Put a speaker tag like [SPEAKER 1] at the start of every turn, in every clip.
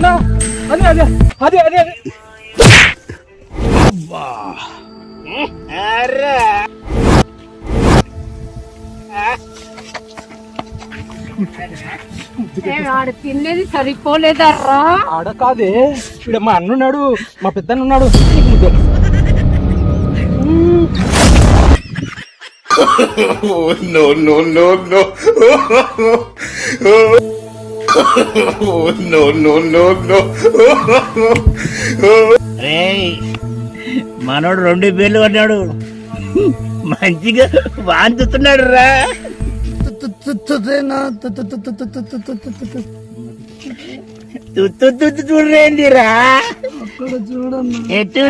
[SPEAKER 1] తిన్నది అదే అదే అదే. అదే ఆడ తినేది
[SPEAKER 2] ఆడ కాదే ఇక్కడ మా అన్నున్నాడు మా పెద్దన్న ఉన్నాడు
[SPEAKER 3] oh, no, no, no, no. No no no no no.
[SPEAKER 4] రేయ్ మనోడు రెండు పేర్లు కొన్నాడు మంచిగా వాంచుతున్నాడు రా తుత్తు తుత్తు రా ఎటు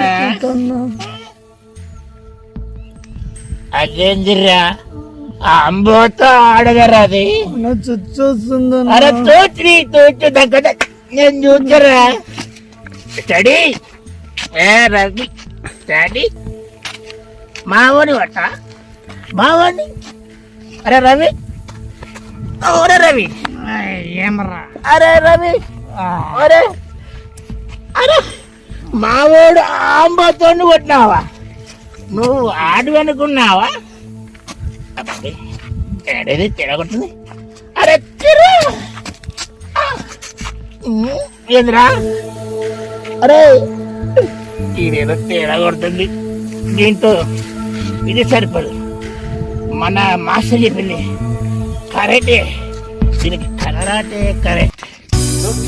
[SPEAKER 4] అదేందిరా అంబోతో ఆడగరా అది? అరే తోచి తోచు దగ్గర నేను చూచరా? స్టడీ. ఏ రవి. స్టడీ. మావోని వట్ట? మావోని? అరే రవి. ఒరే రవి. ఏమరా అరే రవి. అరే. అరే. మావోడు ఆంబతో కొట్టినావా? నువ్వు ఆడు అనుకున్నావా అబ్బే, ఏడేది? తిరగొట్టింది అరే తిరు! ఆ, ఏందిరా? అరే! ఇదేదో తేడా కొడుతుంది. దీంతో ఇది సరిపడు మన మాస్టర్ చెప్పింది కరెక్టే దీనికి కనరాటే కరెక్ట్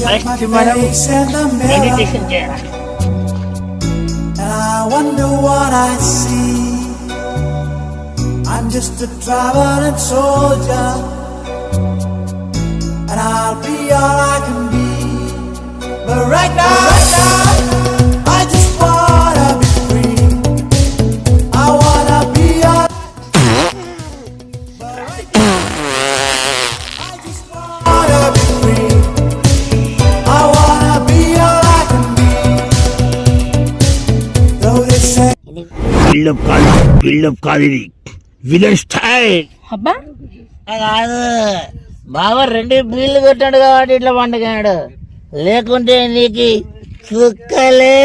[SPEAKER 4] ఫస్ట్ మనం మెడిటేషన్ చేయాలి.
[SPEAKER 5] I wonder what I see. I'm just a traveling soldier, and I'll be all I can be. But right now, right now I just wanna be free. I wanna be all. Right now, I just wanna be free. I wanna be all I can be. Though they say.
[SPEAKER 4] Villain style.
[SPEAKER 1] అబ్బా.
[SPEAKER 4] కాదు. బావ రెండు bill కొట్టాడు కాబట్టి ఇట్లా పండుగాడు లేకుంటే నీకు చుక్కలే.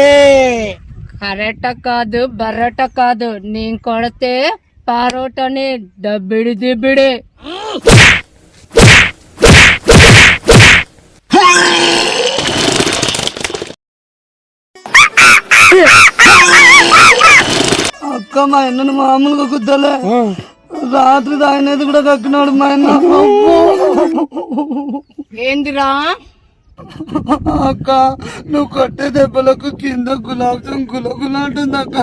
[SPEAKER 1] కరెట కాదు బర్రట కాదు. నేను కొడితే పారోటని డబ్బిడి దిబ్బిడి.
[SPEAKER 6] అక్క మా అన్నను మామూలుగా కుద్దలే. రాత్రి తాగినది కూడా కక్కినాడు మా అన్న
[SPEAKER 1] ఏందిరా?
[SPEAKER 6] అక్క నువ్వు కొట్టే దెబ్బలకు కింద గులాబ్ జామ్ గులగులా అంటుంది అక్క.